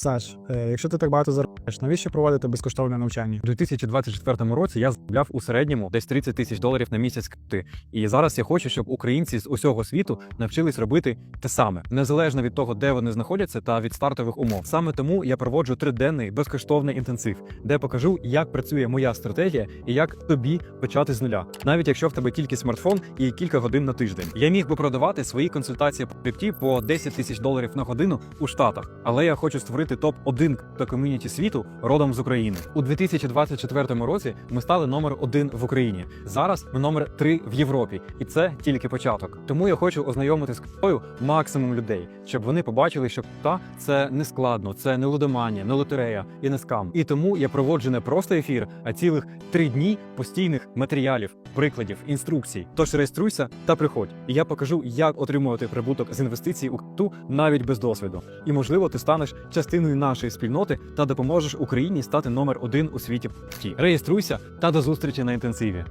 Саш, е, якщо ти так багато заробляєш, навіщо проводити безкоштовне навчання? У 2024 році я заробляв у середньому десь 30 тисяч доларів на місяць крипти. І зараз я хочу, щоб українці з усього світу навчились робити те саме, незалежно від того, де вони знаходяться, та від стартових умов. Саме тому я проводжу триденний безкоштовний інтенсив, де покажу, як працює моя стратегія і як тобі почати з нуля, навіть якщо в тебе тільки смартфон і кілька годин на тиждень. Я міг би продавати свої консультації по крипті по 10 тисяч доларів на годину у Штатах, але я хочу створити топ 1 та ком'юніті світу родом з України. У 2024 році ми стали номер один в Україні. Зараз ми номер 3 в Європі, і це тільки початок. Тому я хочу ознайомити з криптою максимум людей, щоб вони побачили, що крипта – це не складно, це не лудоманія, не лотерея і не скам. І тому я проводжу не просто ефір, а цілих три дні постійних матеріалів, прикладів, інструкцій. Тож реєструйся та приходь, і я покажу, як отримувати прибуток з інвестицій у крипту навіть без досвіду. І можливо, ти станеш частиною нашої спільноти та допоможеш Україні стати номер один у світі. Реєструйся та до зустрічі на інтенсиві.